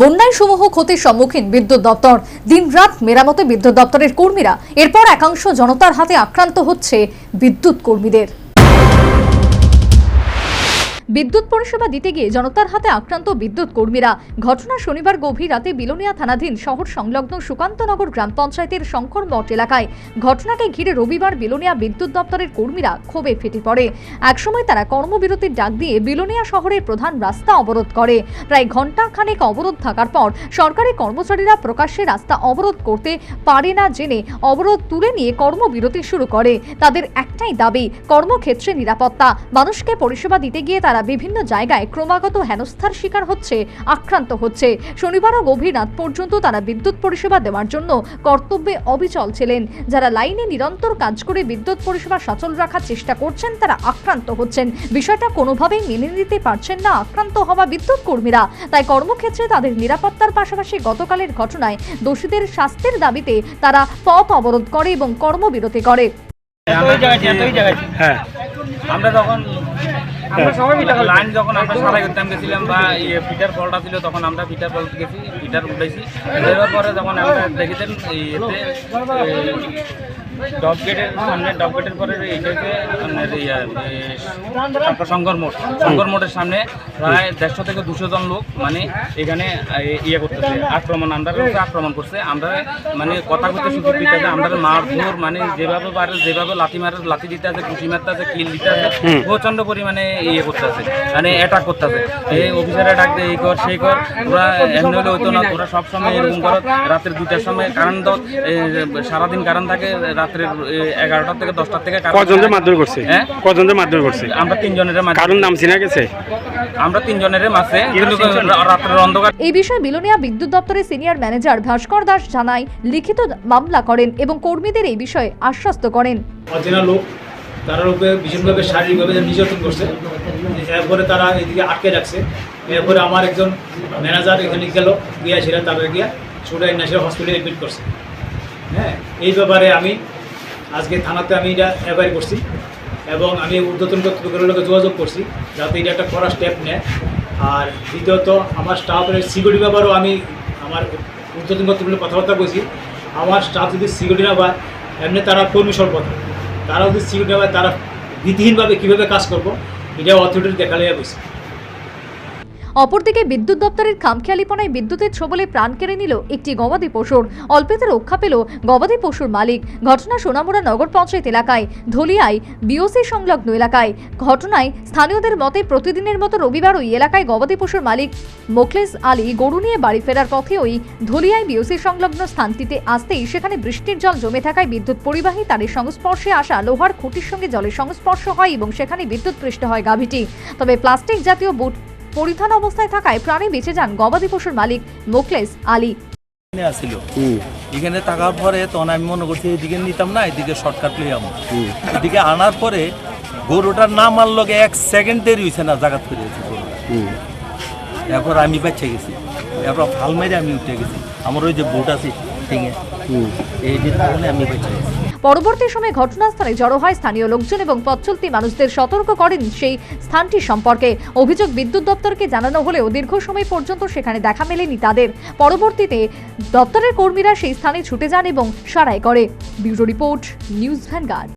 বন্যায় সমূহ ক্ষতির সম্মুখীন বিদ্যুৎ দপ্তর। দিনরাত মেরামতে বিদ্যুৎ দপ্তরের কর্মীরা। এরপর একাংশ জনতার হাতে আক্রান্ত হচ্ছে বিদ্যুৎ কর্মীদের। বিদ্যুৎ পরিষেবা দিতে গিয়ে জনতার হাতে আক্রান্ত বিদ্যুৎ কর্মীরা। ঘটনা শনিবার গভীর রাতে বিলোনিয়া থানাধীন শহর সংলগ্ন সুকান্তনগর গ্রাম পঞ্চায়েতের শঙ্কর মঠ এলাকায় ঘটনাকে ঘিরে রবিবার বিলোনিয়া বিদ্যুৎ দপ্তরের কর্মীরা ক্ষোভে ফেটে পড়ে। একসময় তারা কর্মবিরতির ডাক দিয়ে বিলোনিয়া শহরের প্রধান রাস্তা অবরোধ করে। প্রায় ঘণ্টা খানেক অবরোধ থাকার পর সরকারি কর্মচারীরা প্রকাশ্যে রাস্তা অবরোধ করতে পারে না জেনে অবরোধ তুলে নিয়ে কর্মবিরতি শুরু করে। তাদের একটাই দাবি, কর্মক্ষেত্রে নিরাপত্তা। মানুষকে পরিষেবা দিতে গিয়ে তারা বিভিন্ন জায়গায় ক্রমাগত হেনস্থার শিকার হচ্ছে আক্রান্ত হচ্ছে। শনিবারও গভীর রাত পর্যন্ত তারা বিদ্যুৎ পরিষেবা দেওয়ার জন্য কর্তব্যে অবিচল ছিলেন। যারা লাইনে নিরন্তর কাজ করে বিদ্যুৎ পরিষেবা সচল রাখার চেষ্টা করছেন তারা আক্রান্ত হচ্ছেন। বিষয়টা কোনোভাবেই মেনে নিতে পারছেন না আক্রান্ত হওয়া বিদ্যুৎ কর্মীরা। তাই কর্মক্ষেত্রে তাদের নিরাপত্তার পাশাপাশি গতকালের ঘটনায় দোষীদের শাস্তির দাবিতে তারা পথ অবরোধ করে এবং কর্মবিরতি করে। জায়গায় হ্যাঁ। আমরা তখন আমরা লাইন যখন আমরা সারাই করতাম গেছিলাম বা ইয়ে পিটার ফলটা ছিল তখন আমরা পিটার ফল গেছি পিটার উঠেছি। দেওয়ার পরে যখন আমরা ইয়েতে ডব গেটের সামনে ডব গেটের পরে এইটাকে আপনার শঙ্কর মোড় শঙ্কর মোড়ের সামনে প্রায় দেড়শো থেকে দুশো জন লোক মানে এখানে ইয়ে করতেছে আক্রমণ আমরা আক্রমণ করছে। আমরা মানে কথা করতে সুযোগ দিতে আছে আমরা মার ধর মানে যেভাবে পারে যেভাবে লাথি মারে লাথি দিতে আছে কুচি মারতে আছে কিল দিতে আছে প্রচণ্ড পরিমাণে ইয়ে করতে আছে মানে অ্যাটাক করতে আছে। এই অফিসারে ডাক দে এই কর সেই কর ওরা এমনি হলে হইতো না তোরা সবসময় এরকম কর রাতের দুইটার সময় কারেন্ট দাও সারাদিন কারেন্ট থাকে রাত্রের এগারোটা থেকে দশটার থেকে থাকে। মারধর করছে? হ্যাঁ? কজনদের মারধর করছে? আমরা তিনজনের মাঝে কারণ নাম চিনা গেছে? আমরা তিনজনের মাঝে কিন্তু অন্ধকার এই বিষয়ে বিলোনিয়া বিদ্যুৎ দপ্তরের সিনিয়র ম্যানেজার ভাস্কর দাস জানায় লিখিত মামলা করেন এবং কর্মীদের এই বিষয়ে আশ্বস্ত করেন। অচেনা লোক তার উপরে ভীষণভাবে শারীরিকভাবে নির্যাতন করছে। এরপরে তারা এদিকে আটকে রাখছে। এরপরে আমার একজন ম্যানেজার এখানে গেল গিয়া সেটা তাদের গিয়া ছোটো ন্যাশনাল হসপিটালে এডমিট করছে। হ্যাঁ এই ব্যাপারে আমি আজকে থানাতে আমি এটা করছি। এবং আমি ঊর্ধ্বতন কর্তৃপক্ষের লোকে যোগাযোগ করছি যাতে এটা একটা করা স্টেপ নেয়। আর দ্বিতীয়ত, আমার স্টাফের সিকিউরিটি ব্যাপারও আমি আমার ঊর্ধ্বতন কর্তৃপক্ষের কথাবার্তা বলছি। আমার স্টাফ যদি সিকিউরিটি না পায়, এমনি তারা কর্মী স্বল্পতা তারা যদি সিকিউরিটি না পায়, তারা ভীতিহীনভাবে কীভাবে কাজ করব, এটা অথরিটি দেখালে বসে অপরদিকে বিদ্যুৎ দপ্তরের খামখেয়ালিপনায় বিদ্যুতের ছবলে প্রাণ কেড়ে নিল একটি গবাদি পশুর। অল্পেতে রক্ষা পেল গবাদি পশুর মালিক। ঘটনা সোনামুড়া নগর পঞ্চায়েত এলাকায়, ধলিয়ায়, বিওসি সংলগ্ন এলাকায়। ঘটনায় স্থানীয়দের মতে প্রতিদিনের মতো রবিবার ওই এলাকায় গবাদি পশুর মালিক মোখলেস আলী গরু নিয়ে বাড়ি ফেরার পথে ওই ধলিয়ায় বিওসি সংলগ্ন স্থানটিতে আসতেই সেখানে বৃষ্টির জল জমে থাকায় বিদ্যুৎ পরিবাহী তারের সংস্পর্শে আসা লোহার খুঁটির সঙ্গে জলের সংস্পর্শ হয় এবং সেখানে বিদ্যুৎ পৃষ্ঠ হয় গাভীটি। তবে প্লাস্টিক জাতীয় বুট পরিধান অবস্থায় থাকায় প্রাণে বেঁচে যান গবাদি পশুর মালিক মোখলেস আলী। এখানে আসছিল এখানে থাকার পরে তখন আমি মনে করছি এদিকে নিতাম না এদিকে শর্টকাট লই আমি এদিকে আনার পরে গরুটার নাম আর লগে এক সেকেন্ড দেরি হয়েছে না জাগাত করে গেছে এরপর আমি বাচ্চা গেছি। এরপর ফাল মেরে আমি উঠে গেছি। আমার ওই যে বোট আছে ঠেঙে এই যে আমি বাচ্চা গেছি। পরবর্তী সময়ে ঘটনাস্থলে জড়ো হয় স্থানীয় লোকজন এবং পথচলতি মানুষদের সতর্ক করেন সেই স্থানটি সম্পর্কে। অভিযোগ বিদ্যুৎ দপ্তরকে জানানো হলেও দীর্ঘ সময় পর্যন্ত সেখানে দেখা মেলেনি তাদের। পরবর্তীতে দপ্তরের কর্মীরা সেই স্থানে ছুটে যান এবং সারাই করে। Bureau report, news Vanguard.